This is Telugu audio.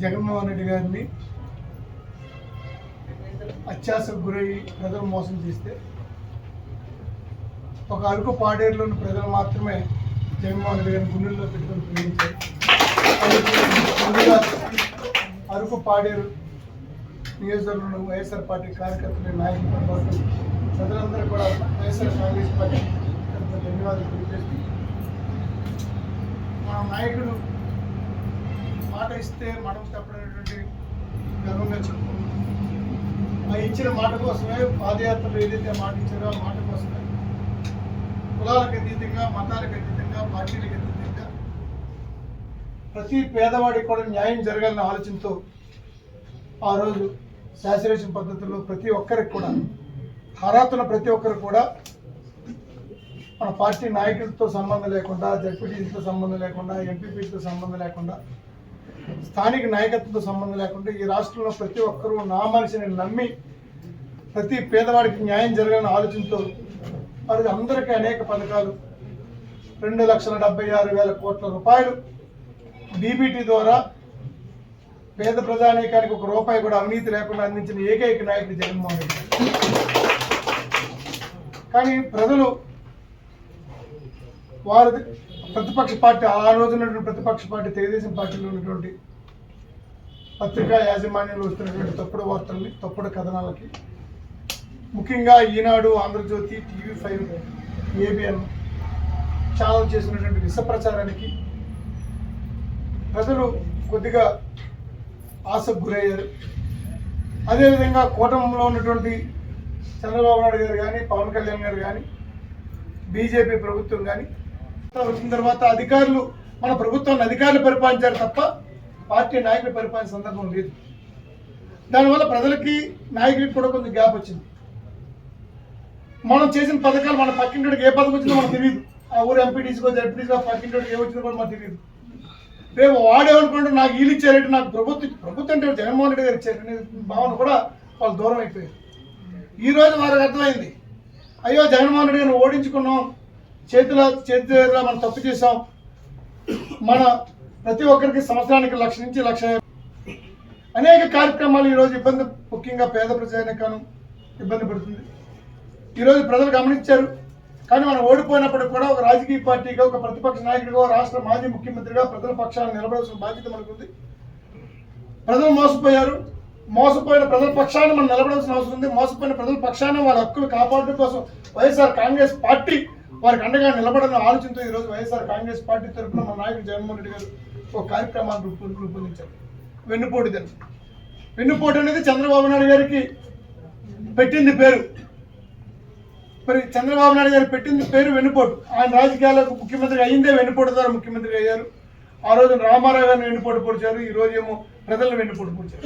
జగన్మోహన్ రెడ్డి గారిని అత్యాసకు గురయ్యి ప్రజలు మోసం చేస్తే ఒక అరకు పాడేరులోని ప్రజలు మాత్రమే జగన్మోహన్ రెడ్డి గారిని గుండెల్లో పెట్టుకొని ప్రేమించారు. అరకు పాడేరు నియోజకవర్గంలో వైఎస్ఆర్ పార్టీ కార్యకర్తలు నాయకులతో పాటు ప్రజలందరూ కూడా వైఎస్ఆర్ కాంగ్రెస్ పార్టీ ధన్యవాదాలు తెలియజేస్తూ మన నాయకుడు మాట ఇస్తే మనం తప్పడేటువంటి గర్వంగా చెప్పుకుంటున్నాం ఆ ఇచ్చిన మాట కోసమే పాదయాత్రలు ఏదైతే మాట ఇచ్చారో ఆ మాట కోసమే కులాలకు అతీతంగా మతాలకు అతీతంగా పార్టీలకు అతీతంగా ప్రతి పేదవాడికి కూడా న్యాయం జరగాలన్న ఆలోచనతో ఆ రోజు శాస్త్రేషన్ పద్ధతిలో ప్రతి ఒక్కరికి కూడా అర్హతన ప్రతి ఒక్కరు కూడా మన పార్టీ నాయకులతో సంబంధం లేకుండా జడ్పీటీలతో సంబంధం లేకుండా ఎంపీపీలతో సంబంధం లేకుండా స్థానిక నాయకత్వంతో సంబంధం లేకుండా ఈ రాష్ట్రంలో ప్రతి ఒక్కరూ నా మనిషిని నమ్మి ప్రతి పేదవాడికి న్యాయం జరగాలని ఆలోచనతో మరి అందరికీ అనేక పథకాలు. రెండు లక్షల డెబ్బై ఆరు వేల కోట్ల రూపాయలు. డీబీటీ ద్వారా పేద ప్రజానీకానికి ఒక రూపాయి కూడా అవినీతి లేకుండా అందించిన ఏకైక నాయకుడు జగన్మోహన్ రెడ్డి కానీ ప్రజలు వారి ప్రతిపక్ష పార్టీ ఆ రోజు ఉన్నటువంటి ప్రతిపక్ష పార్టీ తెలుగుదేశం పార్టీలో ఉన్నటువంటి పత్రికా యాజమాన్యంలో వస్తున్నటువంటి తప్పుడు వార్తల్ని తప్పుడు కథనాలకి. ముఖ్యంగా Eenadu Andhra Jyothi TV five ABN channel చేసినటువంటి విష ప్రచారానికి ప్రజలు కొద్దిగా ఆశకు గురయ్యారు. అదేవిధంగా కూటమిలో ఉన్నటువంటి చంద్రబాబు నాయుడు గారు కానీ పవన్ కళ్యాణ్ గారు కానీ బీజేపీ ప్రభుత్వం కానీ వచ్చిన తర్వాత అధికారులు మన ప్రభుత్వాన్ని అధికారులు పరిపాలించారు తప్ప పార్టీ నాయకులు పరిపాలించిన సందర్భం లేదు. దానివల్ల ప్రజలకి నాయకులకి కూడా కొంచెం గ్యాప్ వచ్చింది. మనం చేసిన పథకాలు మన పక్కింటికి ఏ పథకం వచ్చిందో మనకు తెలియదు ఆ ఊరు ఎంపీటీసీకో జడ్పీటీసీకో పక్కింటికి ఏ వచ్చిందో కూడా మనకు తెలియదు రేపు వాడేమనుకుంటే నాకు వీళ్ళు ఇచ్చారంటే నాకు ప్రభుత్వం ప్రభుత్వం అంటే జగన్మోహన్ రెడ్డి గారు ఇచ్చారనే భావన కూడా వాళ్ళు దూరం అయిపోయారు. ఈ రోజు వారికి అర్థమైంది. అయ్యో జగన్మోహన్ రెడ్డి గారిని ఓడించుకున్నాం. చేతుల చేతి దగ్గర మనం తప్పు చేసాం మన ప్రతి ఒక్కరికి సంవత్సరానికి లక్ష నుంచి లక్ష అనేక కార్యక్రమాలు ఈరోజు ఇబ్బంది ముఖ్యంగా పేద ప్రజానికాను ఇబ్బంది పడుతుంది. ఈరోజు ప్రజలు గమనించారు. కానీ మనం ఓడిపోయినప్పుడు కూడా ఒక రాజకీయ పార్టీగా ఒక ప్రతిపక్ష నాయకుడిగా రాష్ట్ర మాజీ ముఖ్యమంత్రిగా ప్రజల పక్షాన్ని నిలబడాల్సిన బాధ్యత మనకుంది. ప్రజలు మోసపోయారు. మోసపోయిన ప్రజల పక్షాన్ని మనం నిలబడాల్సిన అవసరం ఉంది. మోసపోయిన ప్రజల పక్షాన్ని వాళ్ళ హక్కులు కాపాడడం కోసం వైఎస్ఆర్ కాంగ్రెస్ పార్టీ వారికి అండగా నిలబడాలని ఆలోచనతో ఈరోజు వైఎస్ఆర్ కాంగ్రెస్ పార్టీ తరఫున మన నాయకుడు జగన్మోహన్ రెడ్డి గారు ఒక కార్యక్రమాన్ని రూపొందించారు. వెన్నుపోటు దాన్ని వెన్నుపోటు అనేది చంద్రబాబు నాయుడు గారికి పెట్టింది పేరు. మరి చంద్రబాబు నాయుడు గారు పెట్టింది పేరు వెన్నుపోటు. ఆయన రాజకీయాలకు ముఖ్యమంత్రి అయ్యిందే వెన్నుపోటు ద్వారా ముఖ్యమంత్రి అయ్యారు. ఆ రోజు రామారావు గారిని వెన్నుపోటు పొడిచారు. ఈ రోజు ఏమో ప్రజలను వెన్నుపోటు పొడిచారు.